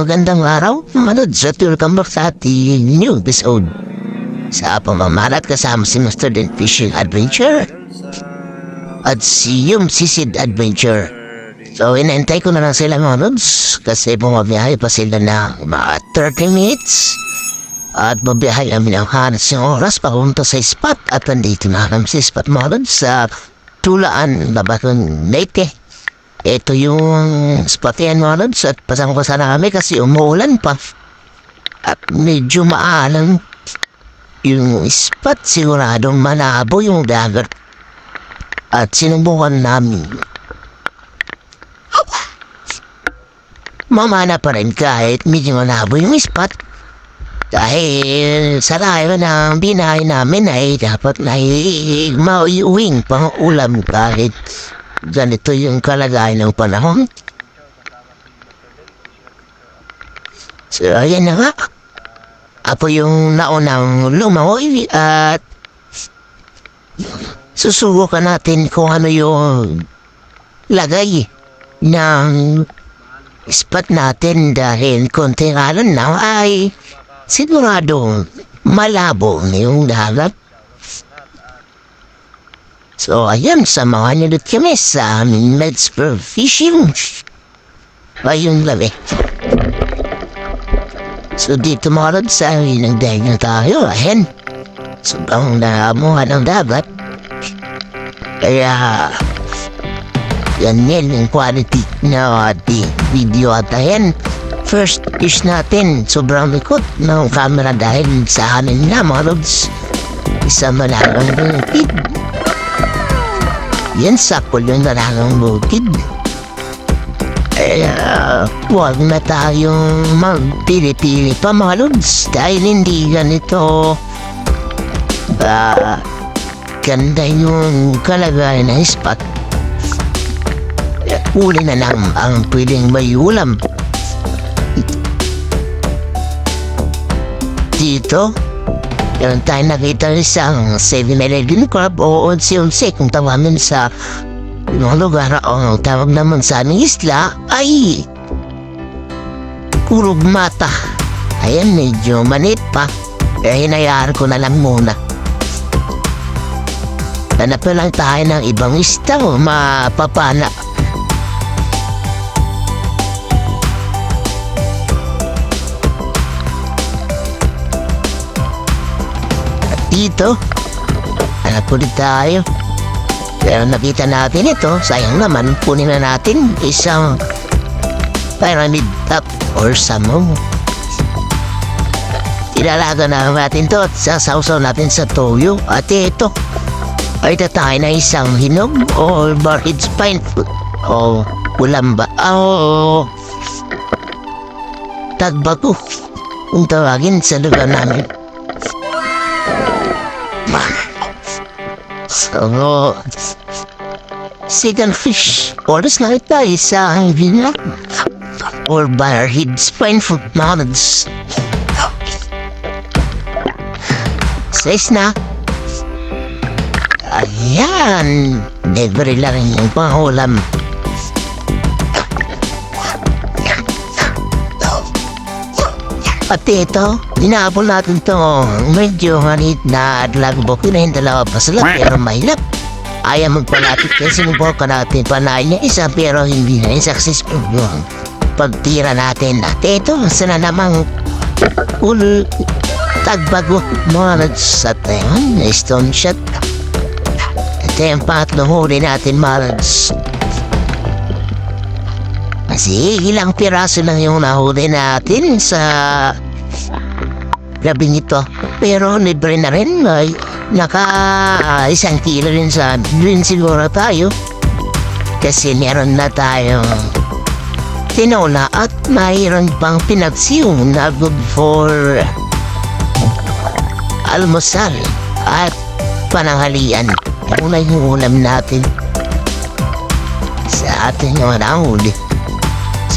Magandang araw, manood sa welcome back sa ating new episode. Sa pamamalat kasama si Mr. Den Fishing Adventure at si Yung Sisid Adventure. So, inantay ko na lang sila mga lods kasi bumabiyahe pa sila na mga 30 minutes. At babiyahe kami ng halos yung oras papunta sa spot at nandito na kami sa spot mga lods sa Tulaan, Babatong Leyte. Ito yung spot yan mga lods at pasang ko sana kami kasi umuulan pa. At medyo maalang yung spot siguradong malabo yung dagat. At sinubukan namin. Mamana pa rin kahit medyo malabo yung spot. Dahil sa layo ng binahay namin ay dapat na mauuwing pang ulam kahit ganito yung kalagayan ng panahon. So, ayan na nga. Ako yung naunang lumawoy at susubukan natin kung ano yung lagay ng spot natin dahil konting alon na ay sigurado malabo na yung dagat. So, ayan, samahan niyo ulit kami sa aming Let's Go Fishing. Ayun labi. So, dito mga lods, ay nagdaig na tayo. Ayan. Sobrang naamuhan ng dagat. Kaya, yan yan yung quality na ating video at ayan. First fish natin, sobrang likot ng camera dahil sa amin na mga lods. Isa malagang bukid. Yan sakol yung dalagang bukid. Kaya, huwag na tayong magpili-pili pa mga lods dahil hindi ganito ah, ganda yung kalagayan ng spot. Uli na lang ang pwedeng may ulam. Dito, meron tayo nakita isang 7-Eleven club o 11 kung tawamin sa mga lugar o ang tawag naman sa aming isla ay kurog mata. Ayan, medyo manit pa. Eh, hinayaan ko na lang muna. Hanap na lang tayo ng ibang isda o mapapana. Dito, hanap ulit tayo. Pero nakita natin ito, sayang naman, kunin na natin isang pyramid top or samong. Ilalaga na natin to at sasawsaw natin sa toyo. At ito, ay tatay na isang hinog o barkid spine o ulamba. O tagbago kung tawagin sa lugar namin. So, second fish. Oras na ito isang hinog or spine foot mountains. Says na. Ayan. Libre lang yung pangulam. At ito, inaabol natin to medyo halit na lagbok na yung dalawa pa sila pero mahirap. Ayaw magpalapit kasi sinubukan natin panahin niya isa pero hindi na yung successful yung pagtira natin. At ito, sana namang ul tagbago mga nags at ayun, stone shot. Ito yung pangatlong huli natin mga nags. Kasi ilang piraso lang yung nahuli natin sa gabing ito. Pero libre na rin ay naka ah, isang kilo rin sa rin siguro tayo. Kasi meron na tayong tinola at mayroon pang pinagsiw na good for almusal at pananghalian. Yung na yung ulam natin sa ating mga nahuli.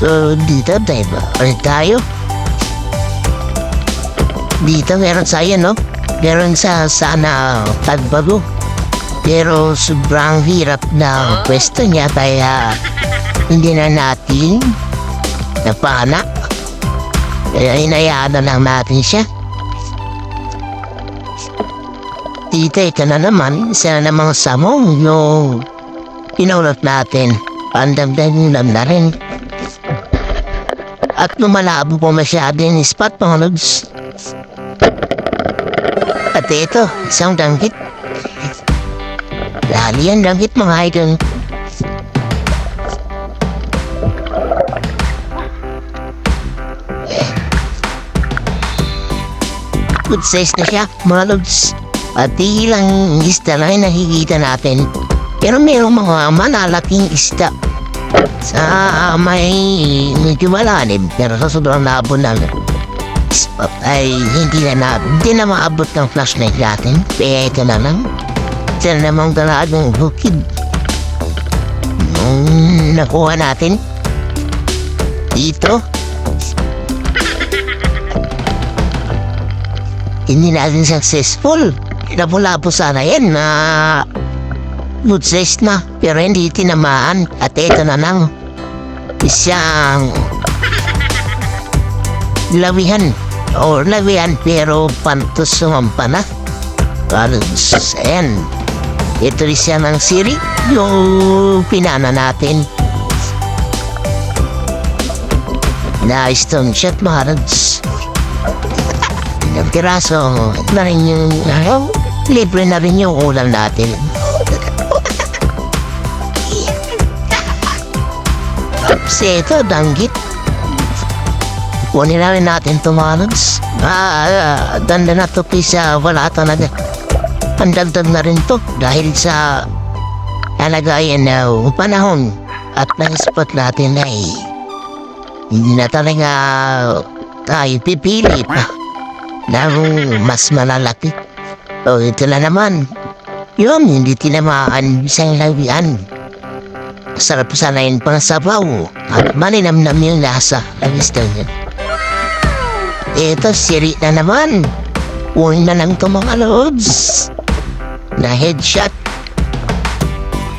So, dito tayo ba? Ulit tayo? Dito meron sa no? Meron sa sana tagbago. Pero sobrang hirap na pwesto niya kaya hindi na natin napana. Kaya hinayaan na lang natin siya. Tita, ito na naman. Isa na namang samong yung pinulot natin. Pandagdag lang na rin. At lumalabo po masyado yung spot mga lods. Ito, isang danggit. Lali yan danggit mga idol. Good size na siya, mga lods. Pati lang isda na yung nakikita natin. Pero mayroong mga malalaking isda. Sa may medyo malalim, pero sa sobrang labo ng spot ay hindi na na, hindi na maabot ng flashlight natin. Kaya ito na lang. Ito na namang dalagang bukid. Nung nakuha natin. Dito. Hindi natin successful. Labo-labo sana yan na size na pero hindi tinamaan. At ito na lang isang lawihan. O lawihan pero pantos sumampa na. Carlos ayan ito rin siya ng siri. Yung pinana natin. Na stone shot maharage ng piraso na rin yung libre na rin yung ulam natin Kasi ito, danggit. Kunin namin natin lods. Ah, ah, danda na to sa wala talaga. Ang dagdag na rin to dahil sa kalagayan na panahon at na-spot natin ay hindi na talaga tayo pipili pa ng mas malalaki. O ito na naman. Yun, hindi tinamaan isang lawian. Sarap sana yun pang sabaw at maninamnam yung lasa ng isda. Ito, siri na naman. Uwi na lang ito mga lods. Na headshot.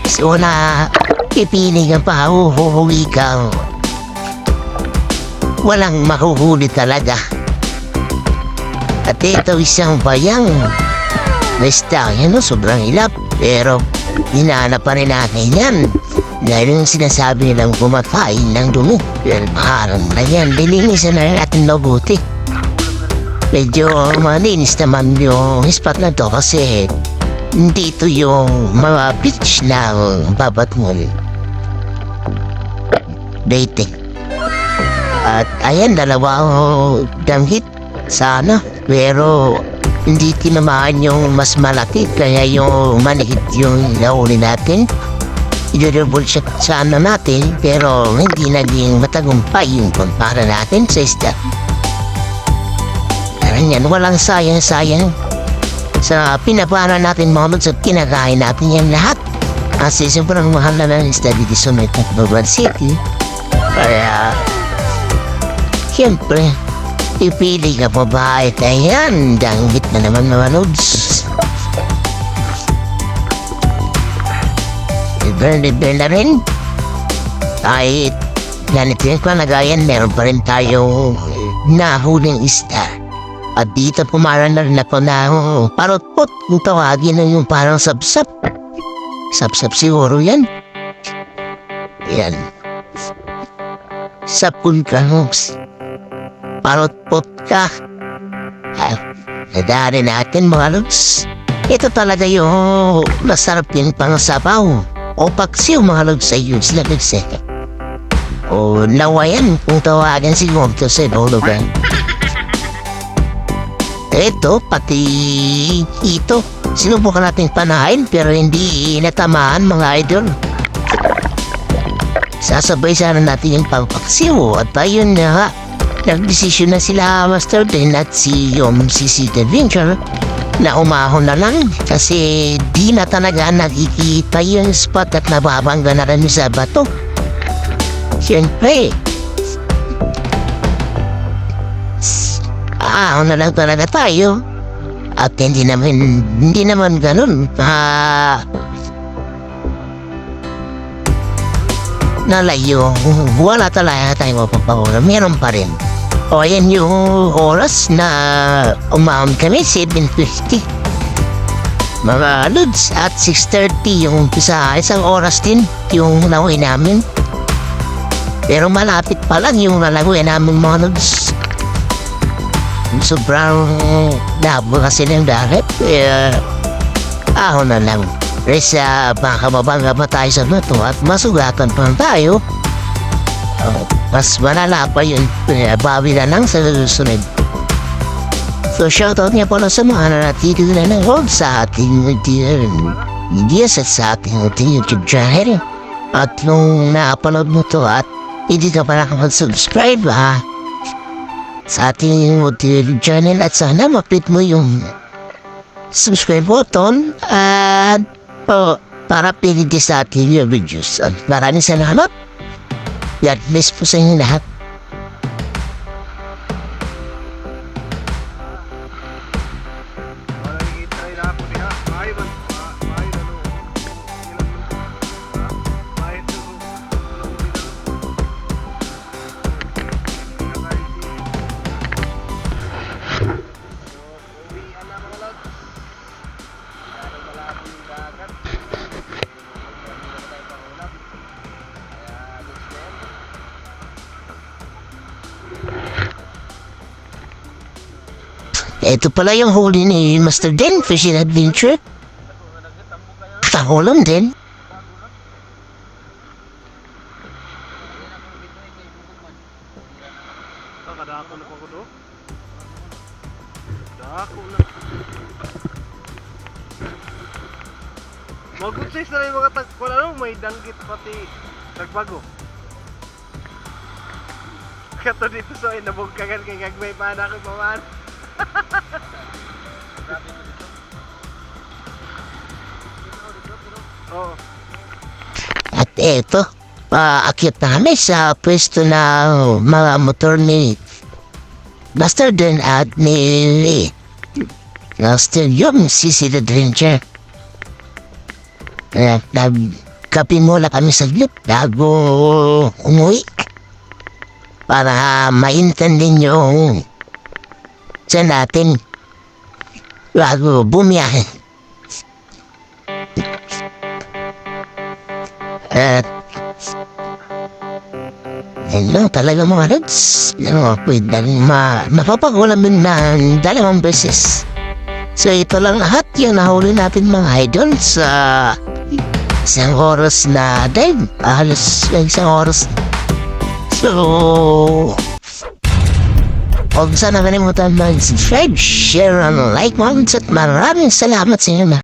So na pipili ka pa, uhuwi ka. Walang mahuhuli talaga. At ito isang bayang. Basta yan, no, sobrang hilap. Pero hinanap pa rin natin yan. Dahil yung sinasabi nilang kumakain ng dumi. Well, parang na yan. Lilinisan na natin mabuti. Medyo malinis naman yung spot na to kasi dito yung mga beach na babat mo. Dating. At ayan, dalawa oh, danggit. Sana. Pero hindi tinamaan yung mas malaki kaya yung manhid yung nauli natin check sana natin pero hindi naging matagumpay yung kumpara natin sa isda. Parang yan, walang sayang-sayang. Sa pinapara natin mga lods at kinakain natin yan lahat. Kasi sobrang mahal na ng isda dito sa Tacloban City. Kaya, siyempre, ipili ka pa ba ito yan? Danggit na naman mga lods. Burn-burn na rin. Kahit yung kalagayan, meron pa rin tayong nahuling isda. At dito pumara na rin ako na oh, parotpot kung tawagin na yung parang sapsap. Sapsap siguro yan. Yan. Sapun ka, Hogs. Parotpot ka. Ah, nadari natin mga Logs. Ito talaga yung masarap yung pangsabaw. O Logs sa iyo sila nagseka. O lawayan kung tawagan siguro to sa lolo ka. Ito, pati ito. Sinubukan natin panahin pero hindi natamaan mga idol. Sasabay sana natin yung pangpaksiw at ayun na nga. Nagdesisyon na sila Master Din at si Yom si Sid Adventure na umahon na lang kasi di na talaga nakikita yung spot at nababangga na rin sa bato. Siyempre, ah, na lang talaga tayo. At hindi naman, hindi naman ganun. Ah, nalayo. Wala talaga tayo mapapahula. Meron pa rin. O ayan yung oras na umahon kami, 7.50. Mga lods, at 6.30 yung umpisa, isang oras din yung nauwi namin. Pero malapit pa lang yung nalaguin namin mga lods. Sobrang labo kasi ng dagat. Kaya ahon na lang. Resa baka mabanga pa tayo sa bato at masugatan pa tayo. Oh, mas malala pa yun. Kaya bawi na lang sa susunod. So shoutout nga pala sa mga nanatili na nanood sa ating videos at sa ating YouTube channel. At nung napanood mo to at hindi ka pa nakapag-subscribe ha sa ating YouTube channel at sana mapit mo yung subscribe button at oh, para pinili sa ating videos. At maraming salamat. God bless po sa inyo lahat. Ito pala yung huli ni Master Den Fishing Adventure. Pangulam din. Kadako na ko to. Dako na. Magut size na rin mga tag... Wala nung may danggit pati tagbago. Kato dito so ay nabugkagan kay gagmay pa na ko paman. At eto, paakyat na kami sa pwesto na mga motor ni Master Den at ni Master yung Sisi the Adventure. At nagkape muna kami sa jeep bago umuwi para maintindihan yung sa natin bago bumiyahe. At Hello, talaga mga lods. Ano, pwede ma mapapagulam din ng dalawang beses. So ito lang lahat yung nahuli natin mga idol sa isang oras na dive. Halos isang oras. So, huwag sana kalimutan mag-subscribe, share, and like, mga at maraming salamat sa inyo na.